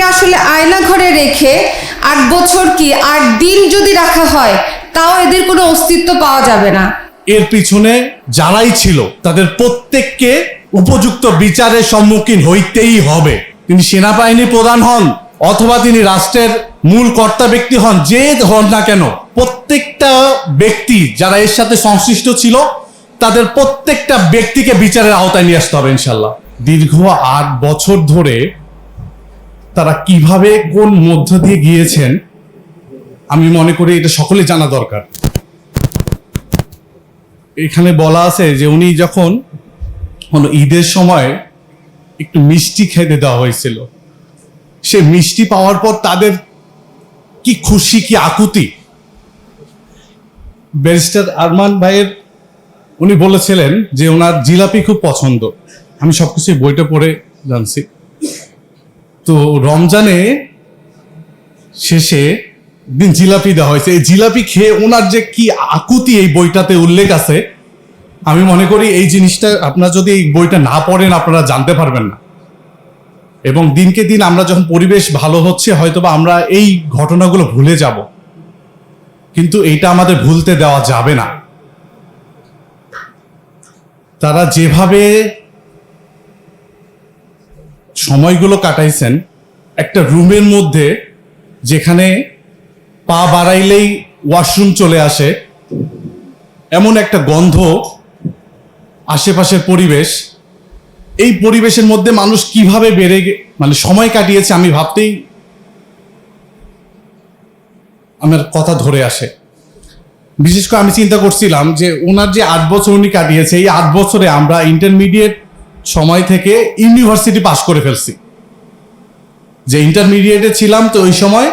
মেয়েকে আসলে আয়না ঘরে রেখে আট বছর কি আট দিন যদি রাখা হয়, তাও এদের কোনো অস্তিত্ব পাওয়া যাবে না। এর পিছনে যারাই ছিল, তাদের প্রত্যেককে উপযুক্ত বিচারের সম্মুখীন হইতেই হবে। তিনি সেনাবাহিনী প্রধান হন, অথবা তিনি রাষ্ট্রের মূল কর্তা ব্যক্তি হন, যে হন না কেন, প্রত্যেকটা ব্যক্তি যারা এর সাথে সংশ্লিষ্ট ছিল, তাদের প্রত্যেকটা ব্যক্তিকে বিচারের আওতায় নিয়ে আসতে হবে ইনশাল্লাহ দীর্ঘ আট বছর ধরে তারা কীভাবে কোন মধ্য দিয়ে গিয়েছেন, আমি মনে করি এটা সকলে জানা দরকার। এখানে বলা আছে যে উনি যখন কোনো ঈদের সময় একটু মিষ্টি খেতে দেওয়া হয়েছিল, সে মিষ্টি পাওয়ার পর তাদের কি খুশি, কি আকুতি? ব্যারিস্টার আরমান ভাইয়ের, উনি বলেছিলেন যে ওনার জিলাপি খুব পছন্দ। আমি সবকিছু বইটা পড়ে জানছি। তো রমজানে শেষে দিন জিলাপি দেওয়া হয়েছে। এই জিলাপি খেয়ে ওনার যে কি আকুতি এই বইটাতে উল্লেখ আছে, আমি মনে করি এই জিনিসটা আপনার যদি এই বইটা না পড়েন, আপনারা জানতে পারবেন না। এবং দিনকে দিন আমরা যখন পরিবেশ ভালো হচ্ছে, হয়তোবা আমরা এই ঘটনাগুলো ভুলে যাব। কিন্তু এইটা আমাদের ভুলতে দেওয়া যাবে না। তারা যেভাবে সময়গুলো কাটাইছেন একটা রুমের মধ্যে যেখানে পা বাড়াইলেই ওয়াশরুম চলে আসে। এমন একটা গন্ধ আশেপাশের পরিবেশ। এই পরিবেশের মধ্যে মানুষ কীভাবে বেড়ে মানে সময় কাটিয়েছে আমি ভাবতেই আমার কথা ধরে আসে। বিশেষ করে আমি চিন্তা করছিলাম যে ওনার যে আট বছর উনি কাটিয়েছে, এই আট বছরে আমরা ইন্টারমিডিয়েট সময় থেকে ইউনিভার্সিটি পাশ করে ফেলছি। যে ইন্টারমিডিয়েটে ছিলাম তো ওই সময়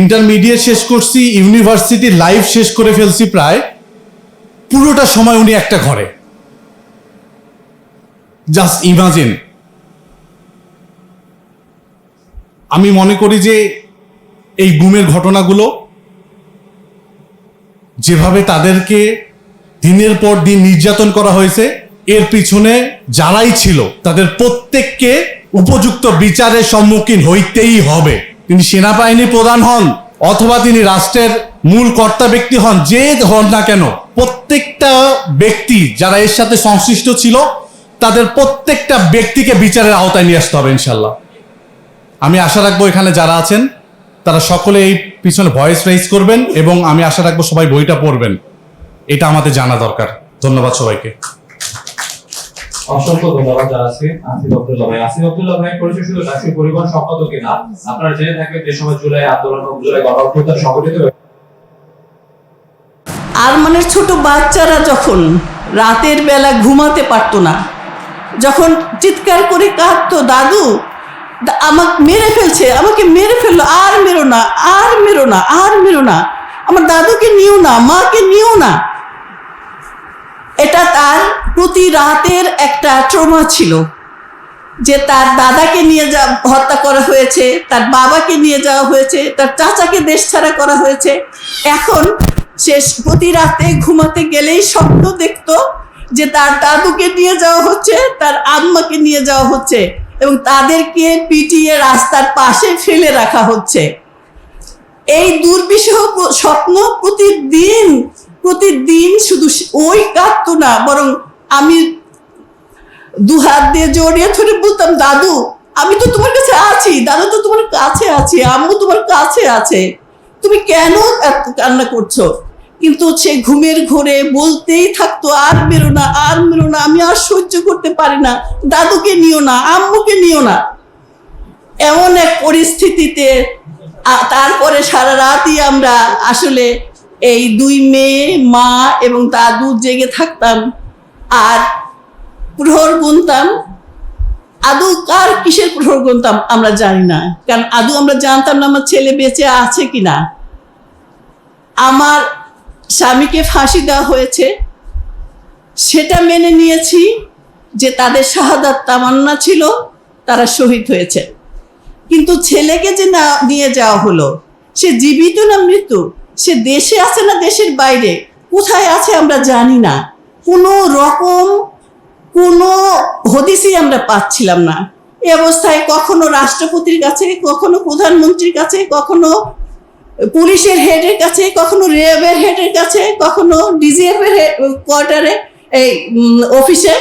ইন্টারমিডিয়েট শেষ করছি ইউনিভার্সিটি লাইফ শেষ করে ফেলছি প্রায় পুরোটা সময় উনি একটা ঘরে। জাস্ট ইমাজিন আমি মনে করি যে এই গুমের ঘটনাগুলো যেভাবে তাদেরকে দিনের পর দিন নির্যাতন করা হয়েছে এর পিছনে যারাই ছিল, তাদের প্রত্যেককে উপযুক্ত বিচারের সম্মুখীন হইতেই হবে। তিনি সেনাবাহিনী প্রধান হন, অথবা তিনি রাষ্ট্রের মূল কর্তা ব্যক্তি হন, যে হন না কেন, প্রত্যেকটা ব্যক্তি যারা এর সাথে সংশ্লিষ্ট ছিল, তাদের প্রত্যেকটা ব্যক্তিকে বিচারের আওতায় নিয়ে আসতে হবে ইনশাল্লাহ আমি আশা রাখব এখানে যারা আছেন, তারা সকলে এই পিছনে ভয়েস রেজ করবেন এবং আমি আশা রাখব সবাই বইটা পড়বেন। এটা আমাদের জানা দরকার। ধন্যবাদ সবাইকে। অসংখ্য ধন্যবাদ জানাচ্ছি আসিফ আব্দুল্লাহ ভাই আসিফ আব্দুল্লাহ ভাই পরিচয় শুধু পরিবহন সম্পাদক না? আপনারা জেনে থাকবেন যে সময় জুলাই আন্দোলন জুলাই গণ অভ্যুত্থান সংগঠিত হয়েছে, আরমানের ছোট বাচ্চারা যখন রাতের বেলা ঘুমাতে না যখন চিৎকার করে কাঁদতো দাদু আমাকে মেরে ফেলছে আমাকে মেরে ফেলল আর মেরো না আর মেরো না আর মেরো না। আমার দাদুকে নিও না মাকে নিও না। এটা তার প্রতি রাতের একটা ট্রমা ছিল যে তার দাদাকে নিয়ে যা হত্যা করা হয়েছে, তার বাবাকে নিয়ে যাওয়া হয়েছে, তার চাচাকে দেশ ছাড়া করা হয়েছে। এখন সে প্রতি রাতে ঘুমাতে গেলেই স্বপ্ন দেখতো যে তার দাদুকে নিয়ে যাওয়া হচ্ছে, তার আম্মাকে নিয়ে যাওয়া হচ্ছে এবং তাদেরকে পিটিয়ে রাস্তার পাশে ফেলে রাখা হচ্ছে। এই দুর্বিষহ স্বপ্ন প্রতিদিন প্রতিদিন শুধু ওই কাঁদতো না, বরং আমি দু হাত দিয়ে জড়িয়ে ধরে বলতাম, দাদু, আমি তো তোমার কাছে আছি, দাদু তো তোমার কাছে আছে, আম্মু তোমার কাছে আছে। তুমি কেন কান্না করছ? কিন্তু সে ঘুমের ঘোরে বলতেই থাকতো, আর বেরো না, আর বেরো না, আমি আর সহ্য করতে পারি না। দাদুকে নিও না, আম্মুকে নিও না। এমন এক পরিস্থিতিতে তারপরে সারা রাতই আমরা আসলে এই দুই মেয়ে, মা এবং দাদু জেগে থাকতাম। আর প্রহর গুনতাম। আদৌ কার কিসের প্রহর গুনতাম আমরা জানি না। কারণ আদৌ আমরা জানতাম না আমার ছেলে বেঁচে আছে কিনা। আমার স্বামীকে ফাঁসি দেওয়া হয়েছে। সেটা মেনে নিয়েছি যে তাদের শাহাদাত তামান্না ছিল, তারা শহীদ হয়েছে। কিন্তু ছেলেকে যে না নিয়ে যাওয়া হলো, সে জীবিত না মৃত্যু? সে দেশে আছে না দেশের বাইরে? কোথায় আছে আমরা জানি না। কোনো রকম কোনো হদিসই আমরা পাচ্ছিলাম না। এ অবস্থায় কখনো রাষ্ট্রপতির কাছে, কখনো প্রধানমন্ত্রীর কাছে, কখনো পুলিশের হেডের কাছে, কখনো র্যাবের হেডের কাছে, কখনো ডিজিএফ এর কোয়ার্টারে, এই অফিসে,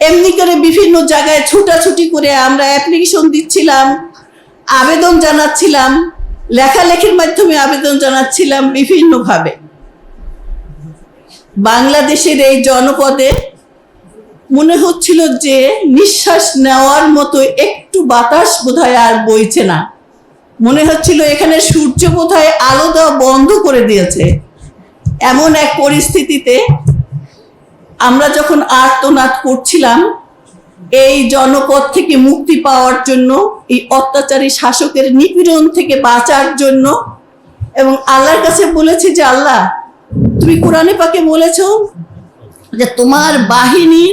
এমনি করে বিভিন্ন জায়গায় ছুটাছুটি করে আমরা অ্যাপ্লিকেশন দিচ্ছিলাম, আবেদন জানাচ্ছিলাম, লেখালেখির মাধ্যমে আবেদন জানাচ্ছিলাম বিভিন্নভাবে। বাংলাদেশের এই জনপদে মনে হচ্ছিল যে নিঃশ্বাস নেওয়ার মতো একটু বাতাস বোধহয় আর বইছে না। মনে হচ্ছিল এখানে সূর্য বোধহয় আলো দেওয়া বন্ধ করে দিয়েছে। এমন এক পরিস্থিতিতে আমরা যখন আর্তনাদ করছিলাম, এই জনপদ থেকে মুক্তি পাওয়ার জন্য, এই অত্যাচারী শাসকের নিপীড়ন থেকে বাঁচার জন্য এবং আল্লাহর কাছে বলেছি যে, আল্লাহ তুমি কোরআনে পাকে বলেছ যে তোমার বাহিনী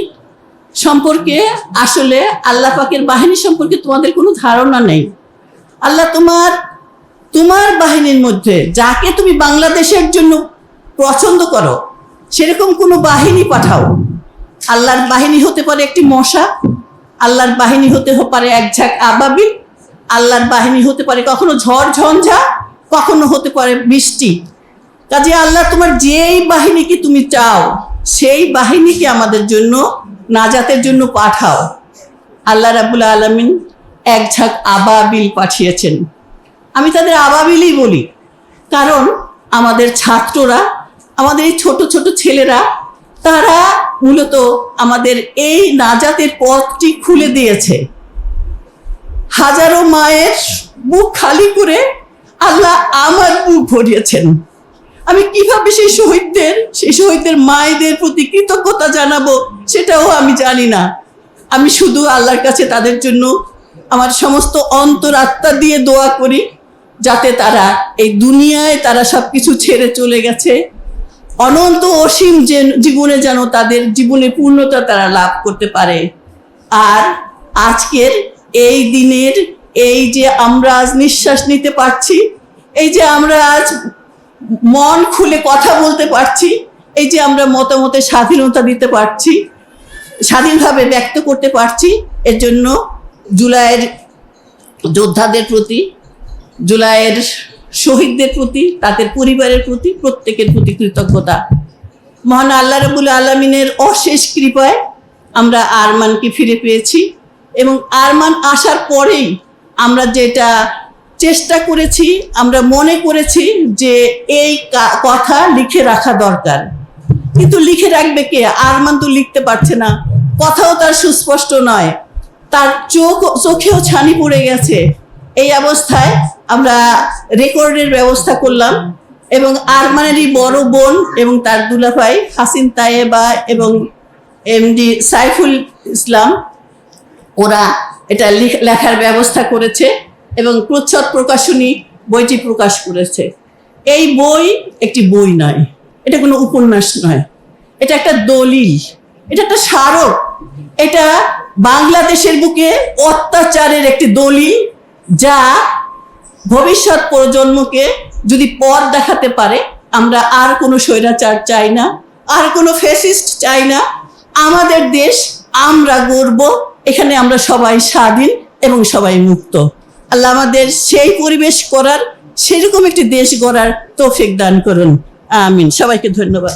সম্পর্কে আসলে আল্লাহ পাকের বাহিনী সম্পর্কে তোমাদের কোনো ধারণা নেই। আল্লাহ তোমার তোমার বাহিনীর মধ্যে যাকে তুমি বাংলাদেশের জন্য পছন্দ করো, সেরকম কোনো বাহিনী পাঠাও। আল্লাহর বাহিনী হতে পারে একটি মশা, আল্লাহর বাহিনী হতে পারে এক ঝাঁক আবাবিল, আল্লাহর বাহিনী হতে পারে কখনো ঝড়, ঝঞ্ঝা, কখনো হতে পারে বৃষ্টি। কাজে আল্লাহ তোমার যেই বাহিনীকে তুমি চাও, সেই বাহিনীকে আমাদের জন্য নাজাতের জন্য পাঠাও। আল্লাহ রাবুল আলমিন এক ঝাঁক আবাবিল পাঠিয়েছেন। আমি তাদের আবাবিলই বলি, কারণ আমাদের ছাত্ররা, আমাদের এই ছোট ছোট ছেলেরা, তারা মূলত আমাদের এই নাজাতের পথটি খুলে দিয়েছে। হাজারো মায়ের বুক খালি করে আল্লাহ আমার বুক ভরিয়েছেন। আমি কীভাবে সেই শহীদদের সেই শহীদদের মায়েদের প্রতি কৃতজ্ঞতা জানাব সেটাও আমি জানি না। আমি শুধু আল্লাহর কাছে তাদের জন্য আমার সমস্ত অন্তর আত্মা দিয়ে দোয়া করি, যাতে তারা এই দুনিয়ায় তারা সব কিছু ছেড়ে চলে গেছে। অনন্ত অসীম যে জীবনে যেন তাদের জীবনে পূর্ণতা তারা লাভ করতে পারে। আর আজকের এই দিনের, এই যে আমরা আজ নিঃশ্বাস নিতে পারছি, এই যে আমরা আজ মন খুলে কথা বলতে পারছি, এই যে আমরা মতামতে স্বাধীনতা দিতে পারছি, স্বাধীনভাবে ব্যক্ত করতে পারছি, এর জন্য জুলাইয়ের যোদ্ধাদের প্রতি, জুলাইয়ের শহীদদের প্রতি, তাদের পরিবারের প্রতি, প্রত্যেকের প্রতি কৃতজ্ঞতা। মহান আল্লাহ রবুল আলমিনের অশেষ কৃপায় আমরা আরমানকে ফিরে পেয়েছি এবং আরমান আসার পরেই আমরা যেটা চেষ্টা করেছি, আমরা মনে করেছি যে এই কথা লিখে রাখা দরকার। কিন্তু লিখে রাখবে কে? আরমান তো লিখতে পারছে না। কথাও তার সুস্পষ্ট নয়। তার চোখ, চোখেও ছানি পড়ে গেছে। এই অবস্থায় আমরা রেকর্ডের ব্যবস্থা করলাম এবং আরমানেরই বড় বোন এবং তার দুলাভাই হাসিন তায়েবা এবং এমডি সাইফুল ইসলাম, ওরা এটা লিখ- লেখার ব্যবস্থা করেছে। এবং প্রচ্ছদ প্রকাশনী বইটি প্রকাশ করেছে। এই বই একটি বই নয়, এটা কোনো উপন্যাস নয়। এটা একটা দলিল, এটা একটা স্মারক। এটা বাংলাদেশের বুকে অত্যাচারের একটি দলিল যা ভবিষ্যৎ প্রজন্মকে যদি পথ দেখাতে পারে, আমরা আর কোনো স্বৈরাচার চাই না, আর কোনো ফেসিস্ট চাই না। আমাদের দেশ আমরা গর্ব, এখানে আমরা সবাই স্বাধীন এবং সবাই মুক্ত। আল্লাহ আমাদের সেই পরিবেশ করার, সেরকম একটি দেশ গড়ার তৌফিক দান করুন। আমিন। সবাইকে ধন্যবাদ।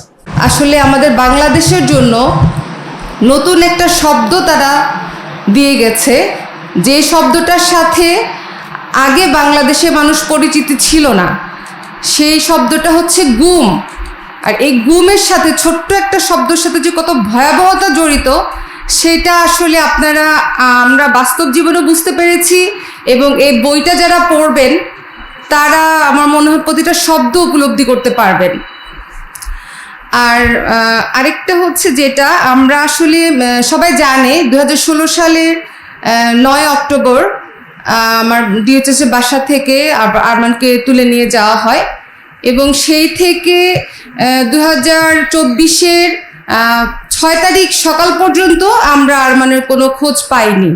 আসলে আমাদের বাংলাদেশের জন্য নতুন একটা শব্দ তারা দিয়ে গেছে। যে শব্দটার সাথে আগে বাংলাদেশে মানুষ পরিচিত ছিল না, সেই শব্দটা হচ্ছে গুম। আর এই গুমের সাথে, ছোট্ট একটা শব্দের সাথে যে কত ভয়াবহতা জড়িত, সেটা আসলে আপনারা, আমরা বাস্তব জীবনে বুঝতে পেরেছি। এবং এই বইটা যারা পড়বেন, তারা আমার মনে হয় প্রতিটা শব্দ উপলব্ধি করতে পারবেন। আর আরেকটা হচ্ছে যেটা, আমরা আসলে সবাই জানে দু হাজার ষোলো সালের নয় অক্টোবর আমার ডিএচএস এর বাসা থেকে আরমানকে তুলে নিয়ে যাওয়া হয়। এবং সেই থেকে দু হাজার চব্বিশের ছয় তারিখ সকাল পর্যন্ত আমরা আরমানের কোনো খোঁজ পাইনি।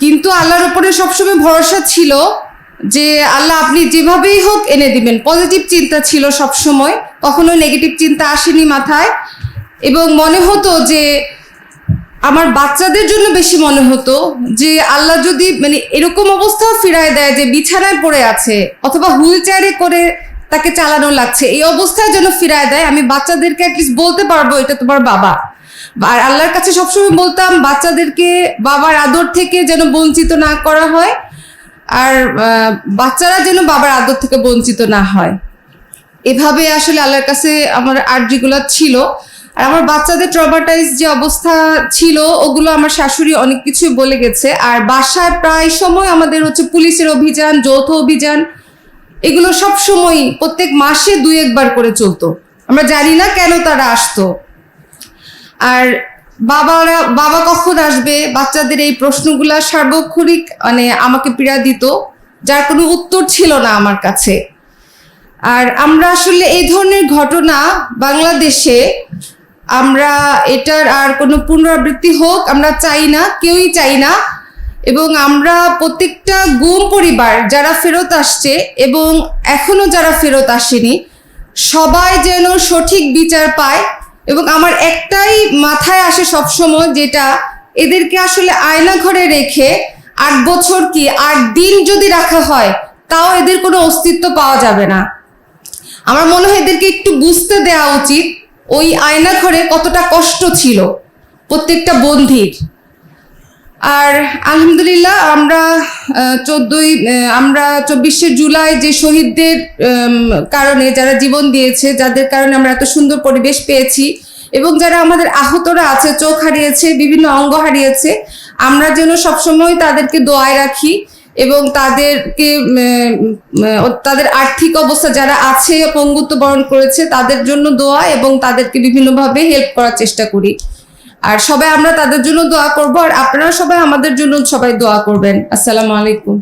কিন্তু আল্লাহর উপরে সবসময় ভরসা ছিল যে আল্লাহ আপনি যেভাবেই হোক এনে দিবেন। পজিটিভ চিন্তা ছিল সবসময় কখনো নেগেটিভ চিন্তা আসেনি মাথায়। এবং মনে হতো যে আমার বাচ্চাদের জন্য বেশি মনে হতো যে আল্লাহ যদি মানে এরকম অবস্থাও ফিরায় দেয় যে বিছানায় পড়ে আছে অথবা হুইল চেয়ারে করে তাকে চালানো লাগছে। এই অবস্থায় যেন ফিরায় দেয়, আমি বাচ্চাদেরকে অ্যাটলিস্ট বলতে পারব, এটা তোমার বাবা। আর আল্লাহর কাছে সবসময় বলতাম, বাচ্চাদেরকে বাবার আদর থেকে যেন বঞ্চিত না করা হয়, আর বাচ্চারা যেন বাবার আদর থেকে বঞ্চিত না হয়। এভাবে আসলে আল্লাহর কাছে আমার আর্জিগুলো ছিল। আর আমার বাচ্চাদের ট্রমাটাইজ যে অবস্থা ছিল, ওগুলো আমার শাশুড়ি অনেক কিছু বলে গেছে। আর বাসায় প্রায় সময় আমাদের হচ্ছে পুলিশের অভিযান, যৌথ অভিযান এগুলো সব সময় প্রত্যেক মাসে দুই একবার করে চলতো। আমরা জানি না কেন তারা আসতো। আর বাবারা, বাবা কখন আসবে? বাচ্চাদের এই প্রশ্নগুলা সার্বক্ষণিক মানে আমাকে পীড়া দিত, যার কোনো উত্তর ছিল না আমার কাছে। আর আমরা আসলে এই ধরনের ঘটনা বাংলাদেশে, আমরা এটার আর কোনো পুনরাবৃত্তি হোক আমরা চাই না, কেউই চাই না। এবং আমরা প্রত্যেকটা গুম পরিবার যারা ফেরত আসছে এবং এখনও যারা ফেরত আসেনি, সবাই যেন সঠিক বিচার পায় এবং আমার একটাই মাথায় আসে সবসময় যেটা, এদেরকে আসলে আয়না ঘরে রেখে আট বছর কি আট দিন যদি রাখা হয়, তাও এদের কোনো অস্তিত্ব পাওয়া যাবে না। আমার মনে হয় এদেরকে একটু বুঝতে দেওয়া উচিত, ওই আয়না ঘরে কতটা কষ্ট ছিল প্রত্যেকটা বন্ধির। আর আলহামদুলিল্লাহ আমরা চোদ্দই আমরা চব্বিশে জুলাই যে শহীদদের কারণে যারা জীবন দিয়েছে, যাদের কারণে আমরা এত সুন্দর পরিবেশ পেয়েছি এবং যারা আমাদের আহতরা আছে, চোখ হারিয়েছে, বিভিন্ন অঙ্গ হারিয়েছে, আমরা যেন সবসময় তাদেরকে দোয়ায় রাখি এবং তাদেরকে তাদের আর্থিক অবস্থা যারা আছে, পঙ্গুত্ব বরণ করেছে, তাদের জন্য দোয়া এবং তাদেরকে বিভিন্নভাবে হেল্প করার চেষ্টা করি। আর সবাই আমরা তাদের জন্য দোয়া করব, আর আপনারা সবাই আমাদের জন্য সবাই দোয়া করবেন। আসসালামু আলাইকুম।